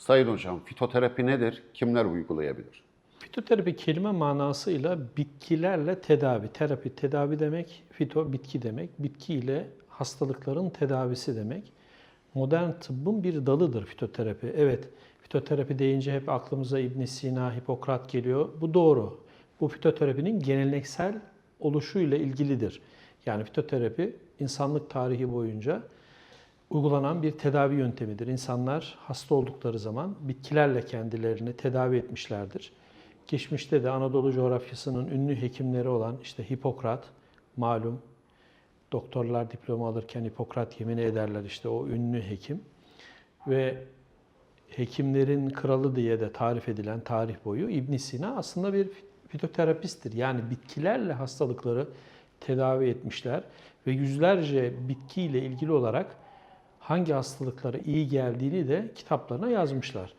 Sayın Hocam, fitoterapi nedir? Kimler uygulayabilir? Fitoterapi kelime manasıyla bitkilerle tedavi. Terapi tedavi demek, fito bitki demek. Bitki ile hastalıkların tedavisi demek. Modern tıbbın bir dalıdır fitoterapi. Evet, fitoterapi deyince hep aklımıza İbn Sina, Hipokrat geliyor. Bu doğru. Bu fitoterapinin geleneksel oluşuyla ilgilidir. Yani fitoterapi insanlık tarihi boyunca uygulanan bir tedavi yöntemidir. İnsanlar hasta oldukları zaman bitkilerle kendilerini tedavi etmişlerdir. Geçmişte de Anadolu coğrafyasının ünlü hekimleri olan işte Hipokrat, malum doktorlar diploma alırken Hipokrat yemini ederler işte o ünlü hekim. Ve hekimlerin kralı diye de tarif edilen tarih boyu İbn Sina aslında bir fitoterapisttir. Yani bitkilerle hastalıkları tedavi etmişler ve yüzlerce bitkiyle ilgili olarak hangi hastalıklara iyi geldiğini de kitaplarına yazmışlar.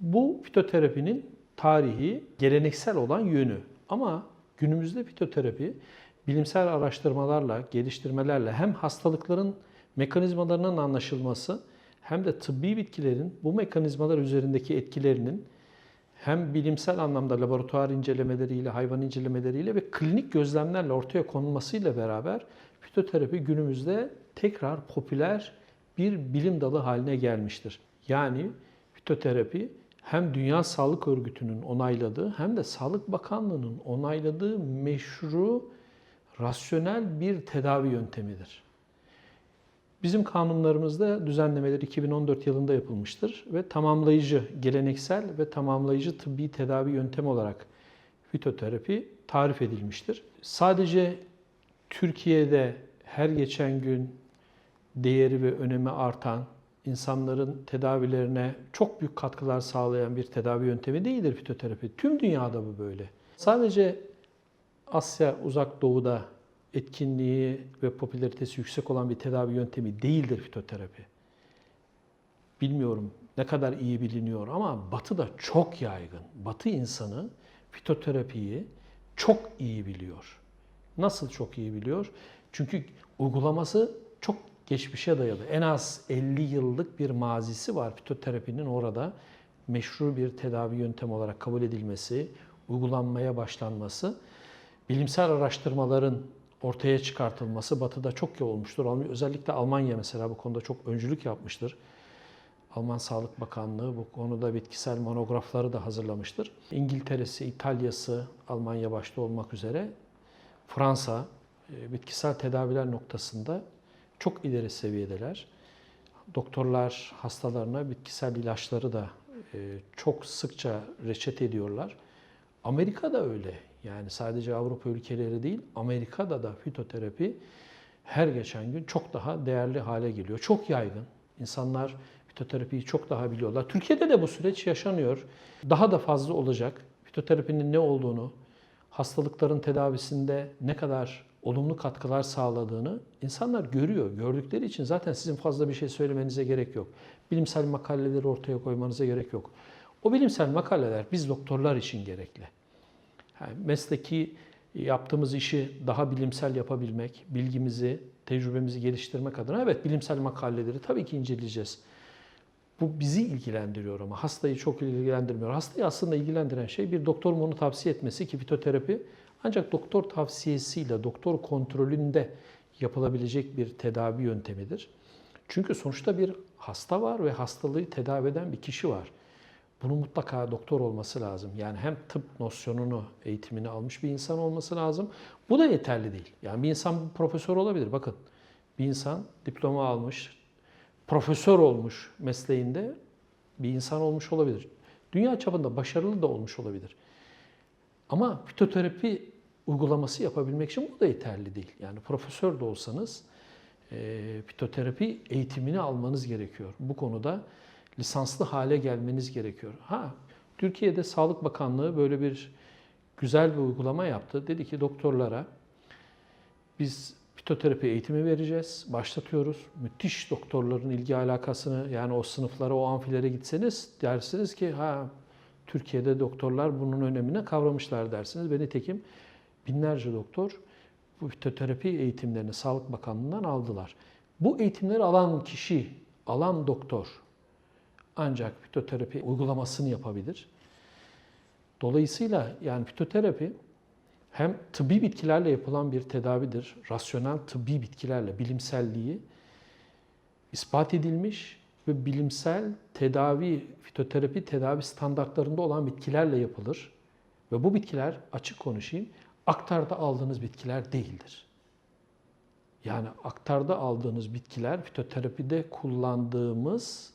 Bu fitoterapinin tarihi geleneksel olan yönü. Ama günümüzde fitoterapi bilimsel araştırmalarla, geliştirmelerle hem hastalıkların mekanizmalarının anlaşılması hem de tıbbi bitkilerin bu mekanizmalar üzerindeki etkilerinin hem bilimsel anlamda laboratuvar incelemeleriyle, hayvan incelemeleriyle ve klinik gözlemlerle ortaya konulmasıyla beraber fitoterapi günümüzde tekrar popüler bir bilim dalı haline gelmiştir. Yani fitoterapi hem Dünya Sağlık Örgütü'nün onayladığı hem de Sağlık Bakanlığı'nın onayladığı meşru, rasyonel bir tedavi yöntemidir. Bizim kanunlarımızda düzenlemeler 2014 yılında yapılmıştır ve tamamlayıcı, geleneksel ve tamamlayıcı tıbbi tedavi yöntemi olarak fitoterapi tarif edilmiştir. Sadece Türkiye'de her geçen gün değeri ve önemi artan, insanların tedavilerine çok büyük katkılar sağlayan bir tedavi yöntemi değildir fitoterapi. Tüm dünyada bu böyle. Sadece Asya, Uzak Doğu'da etkinliği ve popülaritesi yüksek olan bir tedavi yöntemi değildir fitoterapi. Bilmiyorum ne kadar iyi biliniyor ama Batı'da çok yaygın. Batı insanı fitoterapiyi çok iyi biliyor. Nasıl çok iyi biliyor? Çünkü uygulaması geçmişe dayalı. En az 50 yıllık bir mazisi var fitoterapinin orada meşru bir tedavi yöntemi olarak kabul edilmesi, uygulanmaya başlanması, bilimsel araştırmaların ortaya çıkartılması Batı'da çok iyi olmuştur. Özellikle Almanya mesela bu konuda çok öncülük yapmıştır. Alman Sağlık Bakanlığı bu konuda bitkisel monografları da hazırlamıştır. İngiltere'si, İtalya'sı, Almanya başta olmak üzere Fransa e, bitkisel tedaviler noktasında çok ileri seviyedeler. Doktorlar hastalarına bitkisel ilaçları da e, çok sıkça reçet ediyorlar. Amerika da öyle. Yani sadece Avrupa ülkeleri değil, Amerika'da da fitoterapi her geçen gün çok daha değerli hale geliyor. Çok yaygın. İnsanlar fitoterapiyi çok daha biliyorlar. Türkiye'de de bu süreç yaşanıyor. Daha da fazla olacak. Fitoterapinin ne olduğunu, hastalıkların tedavisinde ne kadar olumlu katkılar sağladığını insanlar görüyor. Gördükleri için zaten sizin fazla bir şey söylemenize gerek yok. Bilimsel makaleleri ortaya koymanıza gerek yok. O bilimsel makaleler biz doktorlar için gerekli. Yani mesleki yaptığımız işi daha bilimsel yapabilmek, bilgimizi, tecrübemizi geliştirmek adına evet bilimsel makaleleri tabii ki inceleyeceğiz. Bu bizi ilgilendiriyor ama hastayı çok ilgilendirmiyor. Hastayı aslında ilgilendiren şey bir doktorun onu tavsiye etmesi ki fitoterapi ancak doktor tavsiyesiyle, doktor kontrolünde yapılabilecek bir tedavi yöntemidir. Çünkü sonuçta bir hasta var ve hastalığı tedavi eden bir kişi var. Bunun mutlaka doktor olması lazım. Yani hem tıp nosyonunu, eğitimini almış bir insan olması lazım. Bu da yeterli değil. Yani bir insan profesör olabilir. Bakın bir insan diploma almış, profesör olmuş mesleğinde bir insan olmuş olabilir. Dünya çapında başarılı da olmuş olabilir. Ama fitoterapi uygulaması yapabilmek için bu da yeterli değil. Yani profesör de olsanız e, fitoterapi eğitimini almanız gerekiyor. Bu konuda lisanslı hale gelmeniz gerekiyor. Ha, Türkiye'de Sağlık Bakanlığı böyle bir güzel bir uygulama yaptı. Dedi ki doktorlara biz fitoterapi eğitimi vereceğiz, başlatıyoruz. Müthiş doktorların ilgi alakasını yani o sınıflara, o amfilere gitseniz dersiniz ki ha Türkiye'de doktorlar bunun önemini kavramışlar dersiniz. Ve nitekim binlerce doktor bu fitoterapi eğitimlerini Sağlık Bakanlığı'ndan aldılar. Bu eğitimleri alan kişi, alan doktor ancak fitoterapi uygulamasını yapabilir. Dolayısıyla yani fitoterapi hem tıbbi bitkilerle yapılan bir tedavidir. Rasyonel tıbbi bitkilerle bilimselliği ispat edilmiş ve bilimsel tedavi, fitoterapi tedavi standartlarında olan bitkilerle yapılır. Ve bu bitkiler açık konuşayım, aktarda aldığınız bitkiler değildir. Yani aktarda aldığınız bitkiler fitoterapide kullandığımız,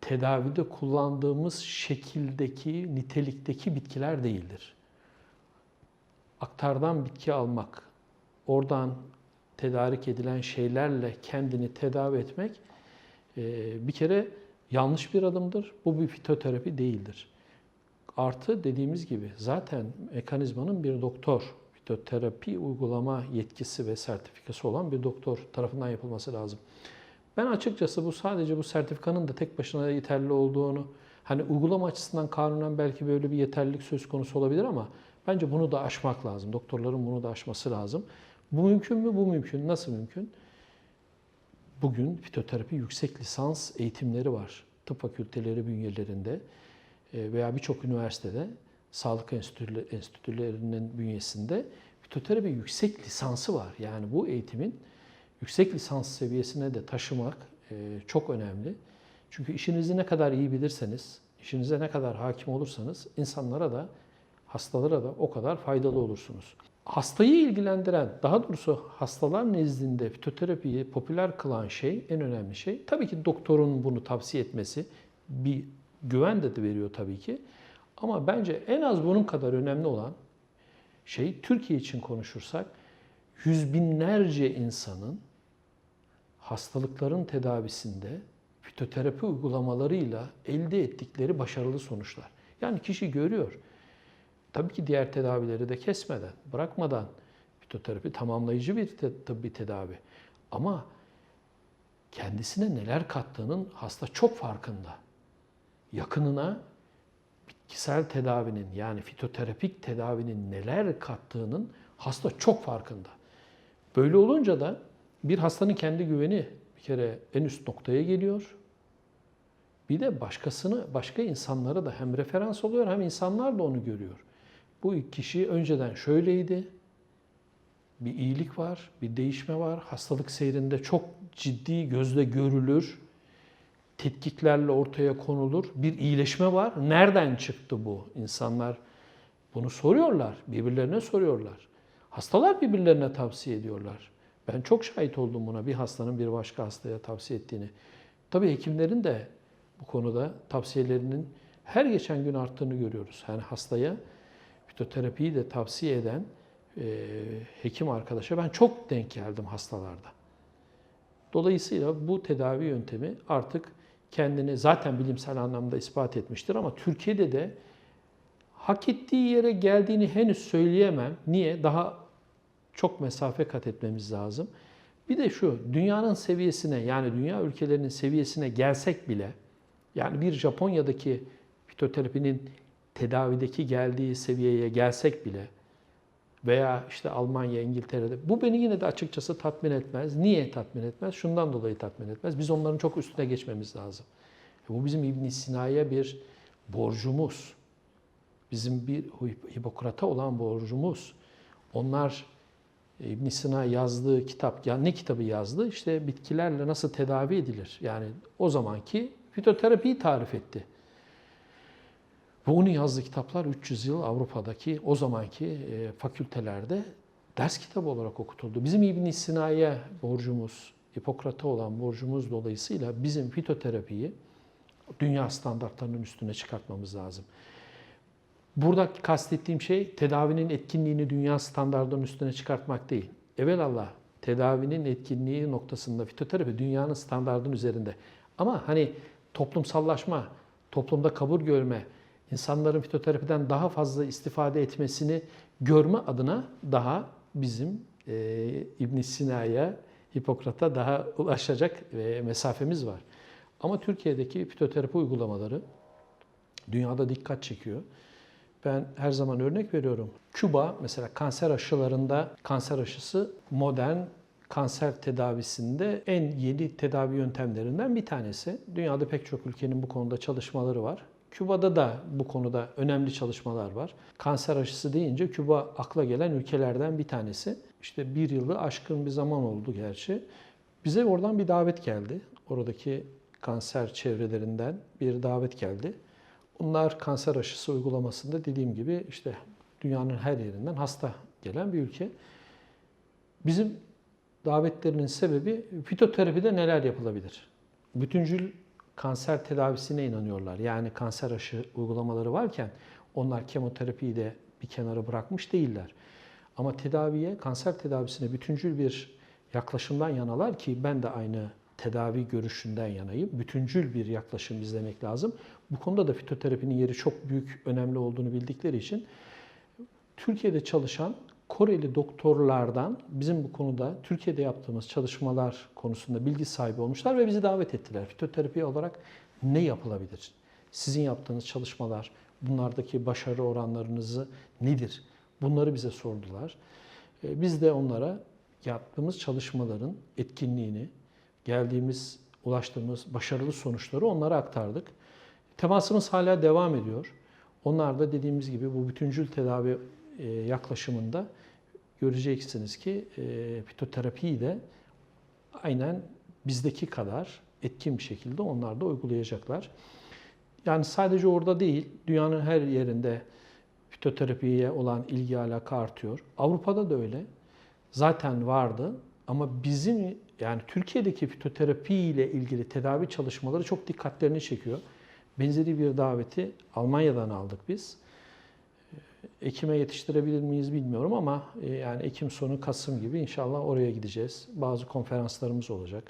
tedavide kullandığımız şekildeki, nitelikteki bitkiler değildir. Aktardan bitki almak, oradan tedarik edilen şeylerle kendini tedavi etmek e, bir kere yanlış bir adımdır. Bu bir fitoterapi değildir. Artı dediğimiz gibi zaten mekanizmanın bir doktor, fitoterapi uygulama yetkisi ve sertifikası olan bir doktor tarafından yapılması lazım. Ben açıkçası bu sadece bu sertifikanın da tek başına yeterli olduğunu, hani uygulama açısından kanunen belki böyle bir yeterlilik söz konusu olabilir ama bence bunu da aşmak lazım. Doktorların bunu da aşması lazım. Bu mümkün mü? Bu mümkün. Nasıl mümkün? Bugün fitoterapi yüksek lisans eğitimleri var. Tıp fakülteleri bünyelerinde veya birçok üniversitede sağlık enstitüleri- enstitülerinin bünyesinde fitoterapi yüksek lisansı var. Yani bu eğitimin yüksek lisans seviyesine de taşımak e, çok önemli. Çünkü işinizi ne kadar iyi bilirseniz, işinize ne kadar hakim olursanız insanlara da hastalara da o kadar faydalı olursunuz. Hastayı ilgilendiren, daha doğrusu hastalar nezdinde fitoterapiyi popüler kılan şey, en önemli şey tabii ki doktorun bunu tavsiye etmesi bir güven de veriyor tabii ki. Ama bence en az bunun kadar önemli olan şey Türkiye için konuşursak yüz binlerce insanın hastalıkların tedavisinde fitoterapi uygulamalarıyla elde ettikleri başarılı sonuçlar. Yani kişi görüyor. Tabii ki diğer tedavileri de kesmeden, bırakmadan fitoterapi tamamlayıcı bir tıbbi tedavi. Ama kendisine neler kattığının hasta çok farkında. Yakınına bitkisel tedavinin yani fitoterapik tedavinin neler kattığının hasta çok farkında. Böyle olunca da bir hastanın kendi güveni bir kere en üst noktaya geliyor. Bir de başkasını, başka insanlara da hem referans oluyor hem insanlar da onu görüyor. Bu kişi önceden şöyleydi. Bir iyilik var, bir değişme var. Hastalık seyrinde çok ciddi gözle görülür. Tetkiklerle ortaya konulur. Bir iyileşme var. Nereden çıktı bu? İnsanlar bunu soruyorlar. Birbirlerine soruyorlar. Hastalar birbirlerine tavsiye ediyorlar. Ben çok şahit oldum buna bir hastanın bir başka hastaya tavsiye ettiğini. Tabii hekimlerin de bu konuda tavsiyelerinin her geçen gün arttığını görüyoruz. Yani hastaya fitoterapiyi de tavsiye eden e, hekim arkadaşa ben çok denk geldim hastalarda. Dolayısıyla bu tedavi yöntemi artık kendini zaten bilimsel anlamda ispat etmiştir ama Türkiye'de de hak ettiği yere geldiğini henüz söyleyemem. Niye? Daha çok mesafe kat etmemiz lazım. Bir de şu, dünyanın seviyesine yani dünya ülkelerinin seviyesine gelsek bile yani bir Japonya'daki fitoterapinin tedavideki geldiği seviyeye gelsek bile veya işte Almanya, İngiltere'de bu beni yine de açıkçası tatmin etmez. Niye tatmin etmez? Şundan dolayı tatmin etmez. Biz onların çok üstüne geçmemiz lazım. E Bu bizim İbn Sina'ya bir borcumuz. Bizim bir Hipokrat'a olan borcumuz. Onlar İbn Sina yazdığı kitap, ya ne kitabı yazdı? İşte bitkilerle nasıl tedavi edilir? Yani o zamanki fitoterapiyi tarif etti. Ve onun yazdığı kitaplar 300 yıl Avrupa'daki o zamanki e, fakültelerde ders kitabı olarak okutuldu. Bizim İbn Sina'ya borcumuz, Hipokrat'a olan borcumuz dolayısıyla bizim fitoterapiyi dünya standartlarının üstüne çıkartmamız lazım. Burada kastettiğim şey tedavinin etkinliğini dünya standartlarının üstüne çıkartmak değil. Evelallah tedavinin etkinliği noktasında fitoterapi dünyanın standartının üzerinde. Ama hani toplumsallaşma, toplumda kabul görme, insanların fitoterapiden daha fazla istifade etmesini görme adına daha bizim e, İbn Sina'ya, Hipokrat'a daha ulaşacak e, mesafemiz var. Ama Türkiye'deki fitoterapi uygulamaları dünyada dikkat çekiyor. Ben her zaman örnek veriyorum. Küba mesela kanser aşılarında kanser aşısı modern kanser tedavisinde en yeni tedavi yöntemlerinden bir tanesi. Dünyada pek çok ülkenin bu konuda çalışmaları var. Küba'da da bu konuda önemli çalışmalar var. Kanser aşısı deyince Küba akla gelen ülkelerden bir tanesi. İşte bir yılı aşkın bir zaman oldu gerçi. Bize oradan bir davet geldi. Oradaki kanser çevrelerinden bir davet geldi. Bunlar kanser aşısı uygulamasında dediğim gibi işte dünyanın her yerinden hasta gelen bir ülke. Bizim davetlerinin sebebi fitoterapide neler yapılabilir? Bütüncül kanser tedavisine inanıyorlar. Yani kanser aşı uygulamaları varken onlar kemoterapiyi de bir kenara bırakmış değiller. Ama tedaviye, kanser tedavisine bütüncül bir yaklaşımdan yanalar ki ben de aynı tedavi görüşünden yanayım. Bütüncül bir yaklaşım izlemek lazım. Bu konuda da fitoterapinin yeri çok büyük, önemli olduğunu bildikleri için Türkiye'de çalışan Koreli doktorlardan bizim bu konuda Türkiye'de yaptığımız çalışmalar konusunda bilgi sahibi olmuşlar ve bizi davet ettiler. Fitoterapi olarak ne yapılabilir? Sizin yaptığınız çalışmalar, bunlardaki başarı oranlarınızı nedir? Bunları bize sordular. E, Biz de onlara yaptığımız çalışmaların etkinliğini, geldiğimiz, ulaştığımız başarılı sonuçları onlara aktardık. Temasımız hala devam ediyor. Onlar da dediğimiz gibi bu bütüncül tedavi e, yaklaşımında göreceksiniz ki e, fitoterapiyi de aynen bizdeki kadar etkin bir şekilde onlar da uygulayacaklar. Yani sadece orada değil, dünyanın her yerinde fitoterapiye olan ilgi alaka artıyor. Avrupa'da da öyle. Zaten vardı ama bizim yani Türkiye'deki fitoterapi ile ilgili tedavi çalışmaları çok dikkatlerini çekiyor. Benzeri bir daveti Almanya'dan aldık biz. Ekim'e yetiştirebilir miyiz bilmiyorum ama e, yani Ekim sonu Kasım gibi inşallah oraya gideceğiz. Bazı konferanslarımız olacak.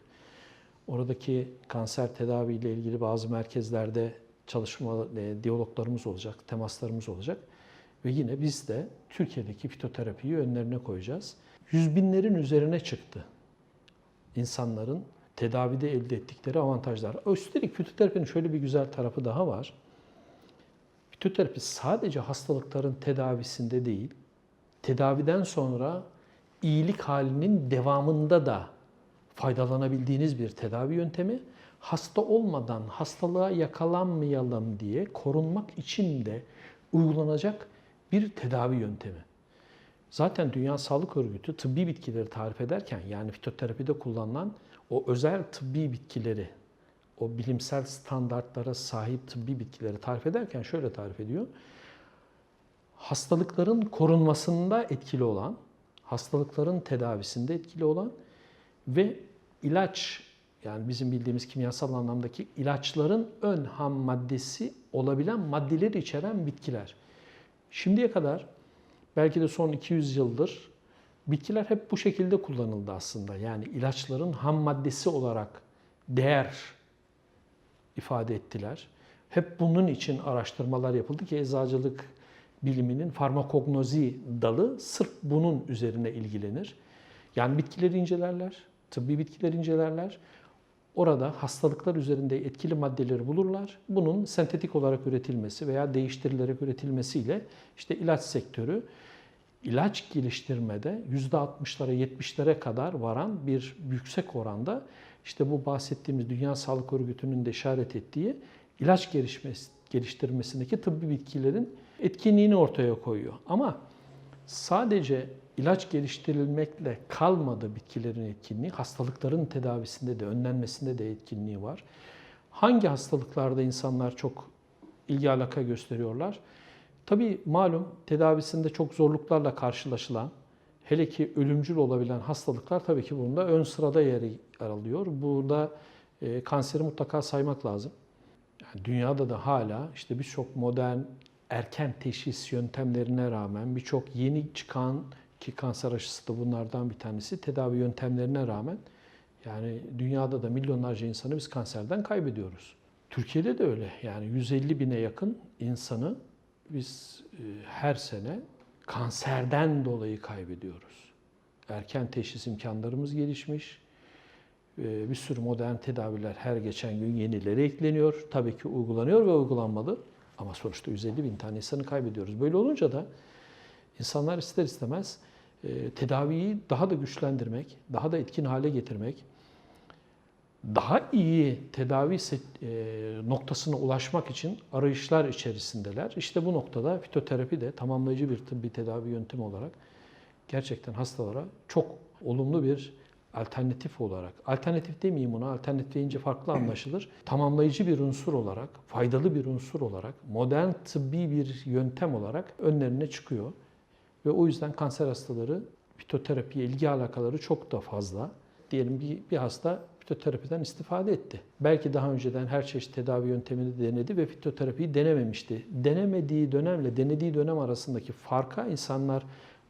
Oradaki kanser tedavi ile ilgili bazı merkezlerde çalışma, e, diyaloglarımız olacak, temaslarımız olacak. Ve yine biz de Türkiye'deki fitoterapiyi önlerine koyacağız. Yüz binlerin üzerine çıktı insanların tedavide elde ettikleri avantajlar. Üstelik fitoterapinin şöyle bir güzel tarafı daha var. Fitoterapi sadece hastalıkların tedavisinde değil, tedaviden sonra iyilik halinin devamında da faydalanabildiğiniz bir tedavi yöntemi. Hasta olmadan hastalığa yakalanmayalım diye korunmak için de uygulanacak bir tedavi yöntemi. Zaten Dünya Sağlık Örgütü tıbbi bitkileri tarif ederken yani fitoterapide kullanılan o özel tıbbi bitkileri, o bilimsel standartlara sahip tıbbi bitkileri tarif ederken şöyle tarif ediyor. Hastalıkların korunmasında etkili olan, hastalıkların tedavisinde etkili olan ve ilaç yani bizim bildiğimiz kimyasal anlamdaki ilaçların ön ham maddesi olabilen maddeleri içeren bitkiler. Şimdiye kadar belki de son 200 yıldır bitkiler hep bu şekilde kullanıldı aslında. Yani ilaçların ham maddesi olarak değer ifade ettiler. Hep bunun için araştırmalar yapıldı ki eczacılık biliminin farmakognozi dalı sırf bunun üzerine ilgilenir. Yani bitkileri incelerler, tıbbi bitkileri incelerler. Orada hastalıklar üzerinde etkili maddeleri bulurlar. Bunun sentetik olarak üretilmesi veya değiştirilerek üretilmesiyle işte ilaç sektörü ilaç geliştirmede %60'lara 70'lere kadar varan bir yüksek oranda işte bu bahsettiğimiz Dünya Sağlık Örgütü'nün de işaret ettiği ilaç gelişmesi, geliştirmesindeki tıbbi bitkilerin etkinliğini ortaya koyuyor. Ama sadece ilaç geliştirilmekle kalmadı bitkilerin etkinliği. Hastalıkların tedavisinde de, önlenmesinde de etkinliği var. Hangi hastalıklarda insanlar çok ilgi alaka gösteriyorlar? Tabii malum tedavisinde çok zorluklarla karşılaşılan, hele ki ölümcül olabilen hastalıklar tabii ki bunda ön sırada yer alıyor. Burada e, kanseri mutlaka saymak lazım. Yani dünyada da hala işte birçok modern erken teşhis yöntemlerine rağmen birçok yeni çıkan ki kanser aşısı da bunlardan bir tanesi tedavi yöntemlerine rağmen yani dünyada da milyonlarca insanı biz kanserden kaybediyoruz. Türkiye'de de öyle. Yani 150 bine yakın insanı biz e, her sene kanserden dolayı kaybediyoruz. Erken teşhis imkanlarımız gelişmiş. E, Bir sürü modern tedaviler her geçen gün yenileri ekleniyor. Tabii ki uygulanıyor ve uygulanmalı. Ama sonuçta 150 bin tane insanı kaybediyoruz. Böyle olunca da insanlar ister istemez e, tedaviyi daha da güçlendirmek, daha da etkin hale getirmek, daha iyi tedavi e, noktasına ulaşmak için arayışlar içerisindeler. İşte bu noktada fitoterapi de tamamlayıcı bir tıbbi tedavi yöntemi olarak gerçekten hastalara çok olumlu bir alternatif olarak, alternatif demeyeyim ona, alternatif deyince farklı anlaşılır. Tamamlayıcı bir unsur olarak, faydalı bir unsur olarak, modern tıbbi bir yöntem olarak önlerine çıkıyor. Ve o yüzden kanser hastaları fitoterapiye ilgi alakaları çok da fazla. Diyelim bir, bir hasta fitoterapiden istifade etti. Belki daha önceden her çeşit tedavi yöntemini denedi ve fitoterapiyi denememişti. Denemediği dönemle denediği dönem arasındaki farka insanlar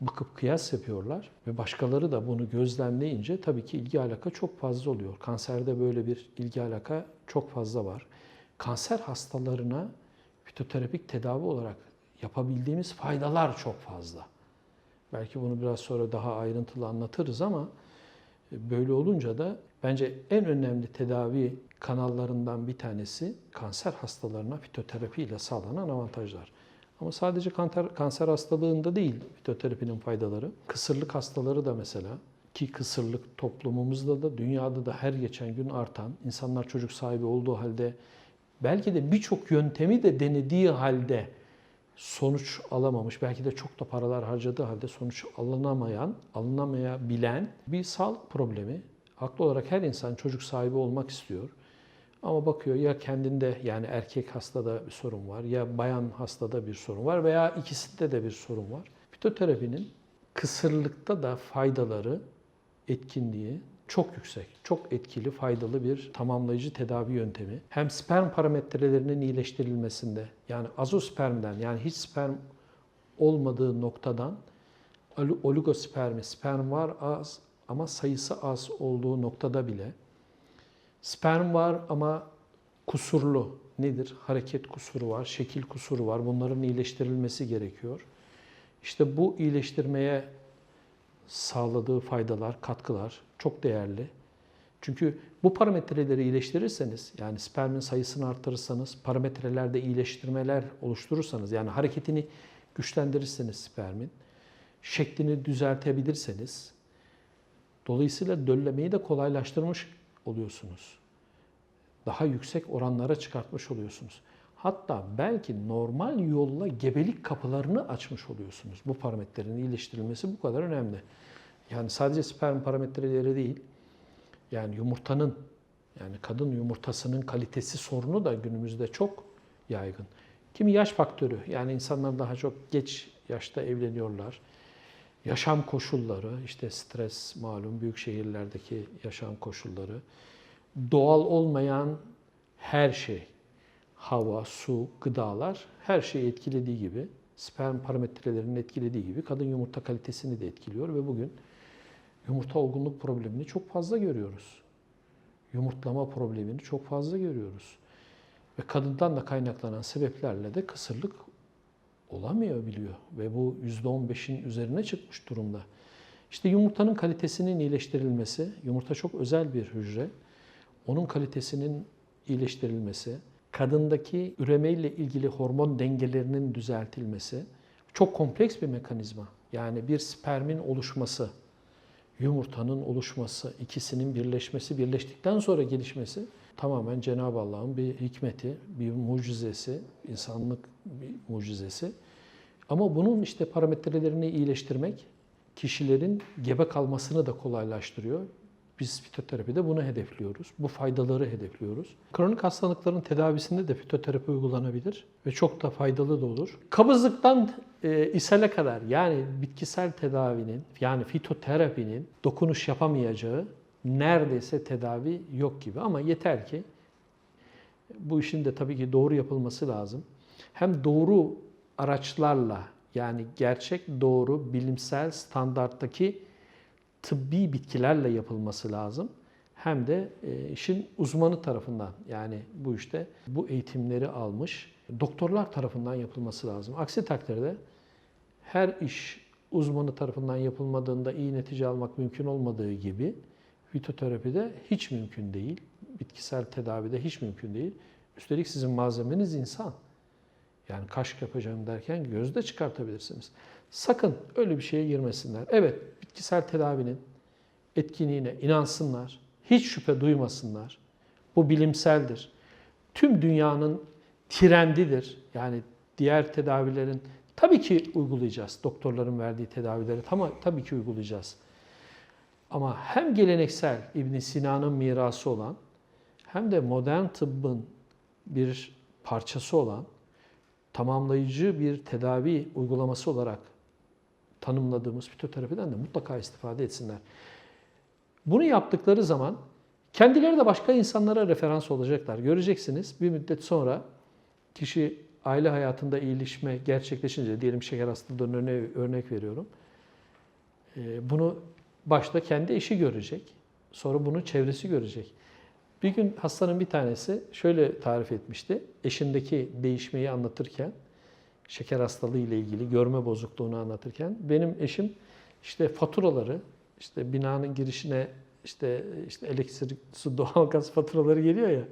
bakıp kıyas yapıyorlar ve başkaları da bunu gözlemleyince tabii ki ilgi alaka çok fazla oluyor. Kanserde böyle bir ilgi alaka çok fazla var. Kanser hastalarına fitoterapik tedavi olarak yapabildiğimiz faydalar çok fazla. Belki bunu biraz sonra daha ayrıntılı anlatırız ama böyle olunca da bence en önemli tedavi kanallarından bir tanesi kanser hastalarına fitoterapi ile sağlanan avantajlar. Ama sadece kanser, kanser hastalığında değil fitoterapinin faydaları. Kısırlık hastaları da mesela ki kısırlık toplumumuzda da dünyada da her geçen gün artan, insanlar çocuk sahibi olduğu halde belki de birçok yöntemi de denediği halde sonuç alamamış, belki de çok da paralar harcadığı halde sonuç alınamayan, alınamayabilen bir sağlık problemi. Haklı olarak her insan çocuk sahibi olmak istiyor. Ama bakıyor ya kendinde yani erkek hastada bir sorun var ya bayan hastada bir sorun var veya ikisinde de bir sorun var. Fitoterapinin kısırlıkta da faydaları, etkinliği çok yüksek, çok etkili, faydalı bir tamamlayıcı tedavi yöntemi. Hem sperm parametrelerinin iyileştirilmesinde yani azospermden yani hiç sperm olmadığı noktadan oligospermi, sperm var az ama sayısı az olduğu noktada bile Sperm var ama kusurlu. Nedir? Hareket kusuru var, şekil kusuru var. Bunların iyileştirilmesi gerekiyor. İşte bu iyileştirmeye sağladığı faydalar, katkılar çok değerli. Çünkü bu parametreleri iyileştirirseniz, yani spermin sayısını artırırsanız, parametrelerde iyileştirmeler oluşturursanız, yani hareketini güçlendirirseniz spermin, şeklini düzeltebilirseniz, dolayısıyla döllemeyi de kolaylaştırmış oluyorsunuz. Daha yüksek oranlara çıkartmış oluyorsunuz. Hatta belki normal yolla gebelik kapılarını açmış oluyorsunuz. Bu parametrelerin iyileştirilmesi bu kadar önemli. Yani sadece sperm parametreleri değil, yani yumurtanın, yani kadın yumurtasının kalitesi sorunu da günümüzde çok yaygın. Kimi yaş faktörü, yani insanlar daha çok geç yaşta evleniyorlar. Yaşam koşulları, işte stres malum büyük şehirlerdeki yaşam koşulları, doğal olmayan her şey, hava, su, gıdalar her şeyi etkilediği gibi, sperm parametrelerinin etkilediği gibi kadın yumurta kalitesini de etkiliyor ve bugün yumurta olgunluk problemini çok fazla görüyoruz. Yumurtlama problemini çok fazla görüyoruz. Ve kadından da kaynaklanan sebeplerle de kısırlık olamıyor biliyor ve bu %15'in üzerine çıkmış durumda. İşte yumurtanın kalitesinin iyileştirilmesi, yumurta çok özel bir hücre. Onun kalitesinin iyileştirilmesi, kadındaki üremeyle ilgili hormon dengelerinin düzeltilmesi çok kompleks bir mekanizma. Yani bir spermin oluşması, yumurtanın oluşması, ikisinin birleşmesi, birleştikten sonra gelişmesi tamamen Cenab-ı Allah'ın bir hikmeti, bir mucizesi, insanlık bir mucizesi. Ama bunun işte parametrelerini iyileştirmek kişilerin gebe kalmasını da kolaylaştırıyor. Biz fitoterapide bunu hedefliyoruz. Bu faydaları hedefliyoruz. Kronik hastalıkların tedavisinde de fitoterapi uygulanabilir ve çok da faydalı da olur. Kabızlıktan e, ishale kadar yani bitkisel tedavinin yani fitoterapinin dokunuş yapamayacağı neredeyse tedavi yok gibi ama yeter ki bu işin de tabii ki doğru yapılması lazım. Hem doğru araçlarla yani gerçek doğru bilimsel standarttaki tıbbi bitkilerle yapılması lazım. Hem de e, işin uzmanı tarafından yani bu işte bu eğitimleri almış doktorlar tarafından yapılması lazım. Aksi takdirde her iş uzmanı tarafından yapılmadığında iyi netice almak mümkün olmadığı gibi fitoterapide hiç mümkün değil. Bitkisel tedavide hiç mümkün değil. Üstelik sizin malzemeniz insan. Yani kaşık yapacağım derken göz de çıkartabilirsiniz. Sakın öyle bir şeye girmesinler. Evet, bitkisel tedavinin etkinliğine inansınlar. Hiç şüphe duymasınlar. Bu bilimseldir. Tüm dünyanın trendidir. Yani diğer tedavilerin tabii ki uygulayacağız. Doktorların verdiği tedavileri ama tabii ki uygulayacağız. Ama hem geleneksel İbn Sina'nın mirası olan hem de modern tıbbın bir parçası olan tamamlayıcı bir tedavi uygulaması olarak tanımladığımız fitoterapiden de mutlaka istifade etsinler. Bunu yaptıkları zaman kendileri de başka insanlara referans olacaklar. Göreceksiniz bir müddet sonra kişi aile hayatında iyileşme gerçekleşince, diyelim şeker hastalığından örne- örnek veriyorum. Ee, Bunu başta kendi eşi görecek. Sonra bunu çevresi görecek. Bir gün hastanın bir tanesi şöyle tarif etmişti. Eşindeki değişmeyi anlatırken, şeker hastalığı ile ilgili görme bozukluğunu anlatırken, benim eşim işte faturaları, işte binanın girişine işte işte elektrik, su, doğalgaz faturaları geliyor ya.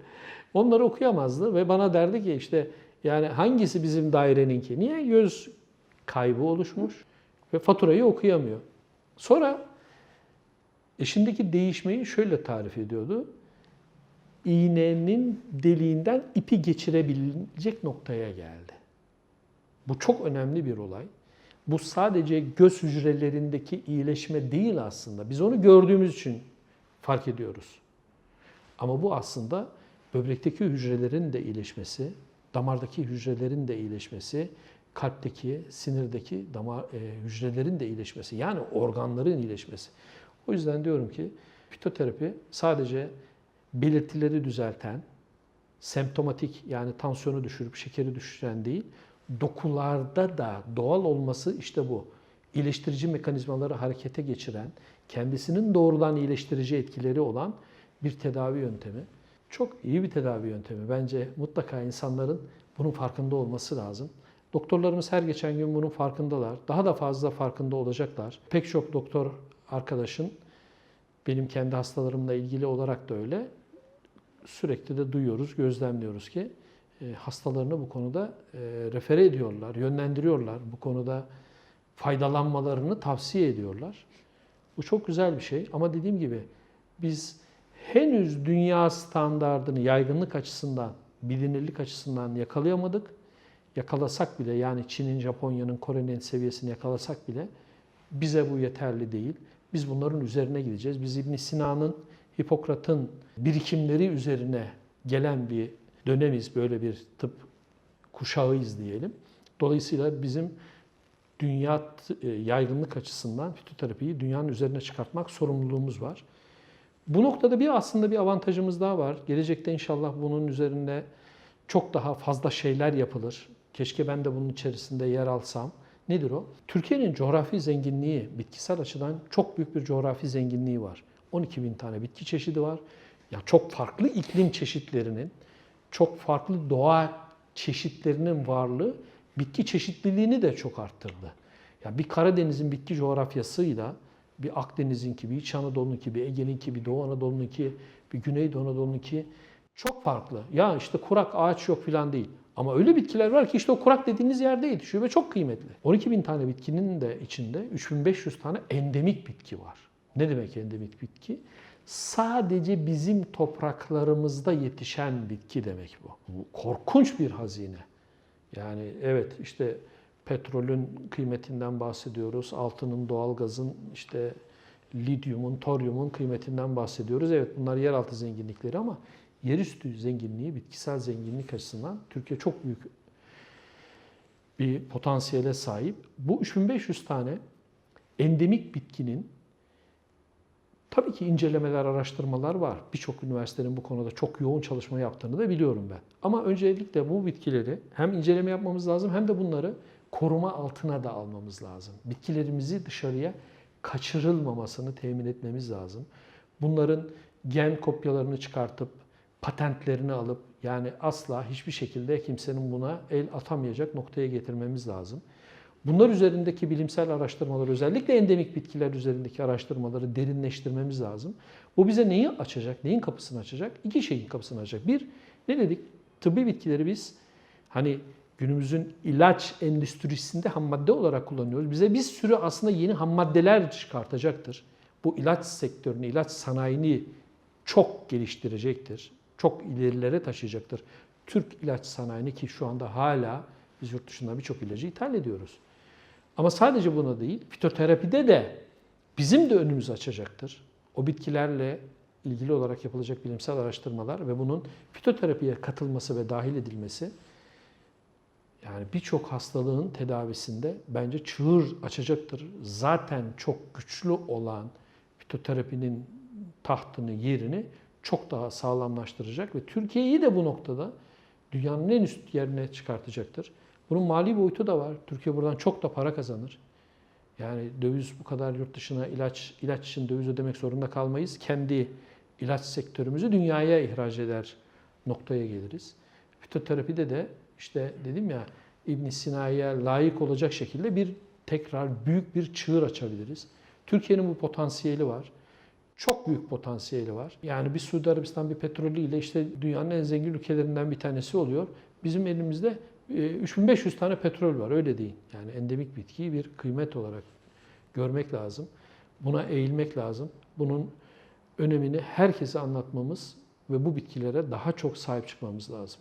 Onları okuyamazdı ve bana derdi ki işte yani hangisi bizim daireninki? Niye göz kaybı oluşmuş ve faturayı okuyamıyor. Sonra eşindeki değişmeyi şöyle tarif ediyordu. İğnenin deliğinden ipi geçirebilecek noktaya geldi. Bu çok önemli bir olay. Bu sadece göz hücrelerindeki iyileşme değil aslında. Biz onu gördüğümüz için fark ediyoruz. Ama bu aslında böbrekteki hücrelerin de iyileşmesi, damardaki hücrelerin de iyileşmesi, kalpteki, sinirdeki damar e, hücrelerin de iyileşmesi. Yani organların iyileşmesi. O yüzden diyorum ki fitoterapi sadece belirtileri düzelten, semptomatik yani tansiyonu düşürüp şekeri düşüren değil, dokularda da doğal olması işte bu. İyileştirici mekanizmaları harekete geçiren, kendisinin doğrudan iyileştirici etkileri olan bir tedavi yöntemi. Çok iyi bir tedavi yöntemi. Bence mutlaka insanların bunun farkında olması lazım. Doktorlarımız her geçen gün bunun farkındalar. Daha da fazla farkında olacaklar. Pek çok doktor arkadaşın benim kendi hastalarımla ilgili olarak da öyle sürekli de duyuyoruz, gözlemliyoruz ki e, hastalarını bu konuda e, refere ediyorlar, yönlendiriyorlar. Bu konuda faydalanmalarını tavsiye ediyorlar. Bu çok güzel bir şey ama dediğim gibi biz henüz dünya standardını yaygınlık açısından, bilinirlik açısından yakalayamadık. Yakalasak bile yani Çin'in, Japonya'nın, Kore'nin seviyesini yakalasak bile bize bu yeterli değil. Biz bunların üzerine gideceğiz. Biz İbn Sina'nın, Hipokrat'ın birikimleri üzerine gelen bir dönemiz, böyle bir tıp kuşağıyız diyelim. Dolayısıyla bizim dünya e, yaygınlık açısından fitoterapiyi dünyanın üzerine çıkartmak sorumluluğumuz var. Bu noktada bir aslında bir avantajımız daha var. Gelecekte inşallah bunun üzerinde çok daha fazla şeyler yapılır. Keşke ben de bunun içerisinde yer alsam. Nedir o? Türkiye'nin coğrafi zenginliği, bitkisel açıdan çok büyük bir coğrafi zenginliği var. 12 bin tane bitki çeşidi var. Ya çok farklı iklim çeşitlerinin, çok farklı doğa çeşitlerinin varlığı bitki çeşitliliğini de çok arttırdı. Ya bir Karadeniz'in bitki coğrafyasıyla bir Akdeniz'inki, bir İç Anadolu'nunki, bir Ege'ninki, bir Doğu Anadolu'nunki, bir Güneydoğu Anadolu'nunki çok farklı. Ya işte kurak ağaç yok falan değil. Ama öyle bitkiler var ki işte o kurak dediğiniz yer değil. Şube çok kıymetli. 12 bin tane bitkinin de içinde 3500 tane endemik bitki var. Ne demek endemik bitki? Sadece bizim topraklarımızda yetişen bitki demek bu. Bu korkunç bir hazine. Yani evet işte petrolün kıymetinden bahsediyoruz. Altının, doğalgazın, işte lityumun, toryumun kıymetinden bahsediyoruz. Evet bunlar yeraltı zenginlikleri ama yerüstü zenginliği, bitkisel zenginlik açısından Türkiye çok büyük bir potansiyele sahip. Bu 3500 tane endemik bitkinin tabii ki incelemeler, araştırmalar var. Birçok üniversitenin bu konuda çok yoğun çalışma yaptığını da biliyorum ben. Ama öncelikle bu bitkileri hem inceleme yapmamız lazım hem de bunları koruma altına da almamız lazım. Bitkilerimizi dışarıya kaçırılmamasını temin etmemiz lazım. Bunların gen kopyalarını çıkartıp patentlerini alıp yani asla hiçbir şekilde kimsenin buna el atamayacak noktaya getirmemiz lazım. Bunlar üzerindeki bilimsel araştırmalar, özellikle endemik bitkiler üzerindeki araştırmaları derinleştirmemiz lazım. Bu bize neyi açacak, neyin kapısını açacak? İki şeyin kapısını açacak. Bir, ne dedik? Tıbbi bitkileri biz hani günümüzün ilaç endüstrisinde ham madde olarak kullanıyoruz. Bize bir sürü aslında yeni ham maddeler çıkartacaktır. Bu ilaç sektörünü, ilaç sanayini çok geliştirecektir. Çok ilerilere taşıyacaktır. Türk ilaç sanayini ki şu anda hala biz yurt dışından birçok ilacı ithal ediyoruz. Ama sadece buna değil, fitoterapide de bizim de önümüzü açacaktır. O bitkilerle ilgili olarak yapılacak bilimsel araştırmalar ve bunun fitoterapiye katılması ve dahil edilmesi yani birçok hastalığın tedavisinde bence çığır açacaktır. Zaten çok güçlü olan fitoterapinin tahtını, yerini çok daha sağlamlaştıracak ve Türkiye'yi de bu noktada dünyanın en üst yerine çıkartacaktır. Bunun mali boyutu da var. Türkiye buradan çok da para kazanır. Yani döviz bu kadar yurt dışına ilaç ilaç için döviz ödemek zorunda kalmayız. Kendi ilaç sektörümüzü dünyaya ihraç eder noktaya geliriz. Fitoterapide de işte dedim ya İbn Sina'ya layık olacak şekilde bir tekrar büyük bir çığır açabiliriz. Türkiye'nin bu potansiyeli var. Çok büyük potansiyeli var. Yani bir Suudi Arabistan bir petrolü ile işte dünyanın en zengin ülkelerinden bir tanesi oluyor. Bizim elimizde e, 3500 tane petrol var öyle değil. Yani endemik bitkiyi bir kıymet olarak görmek lazım. Buna eğilmek lazım. Bunun önemini herkese anlatmamız ve bu bitkilere daha çok sahip çıkmamız lazım.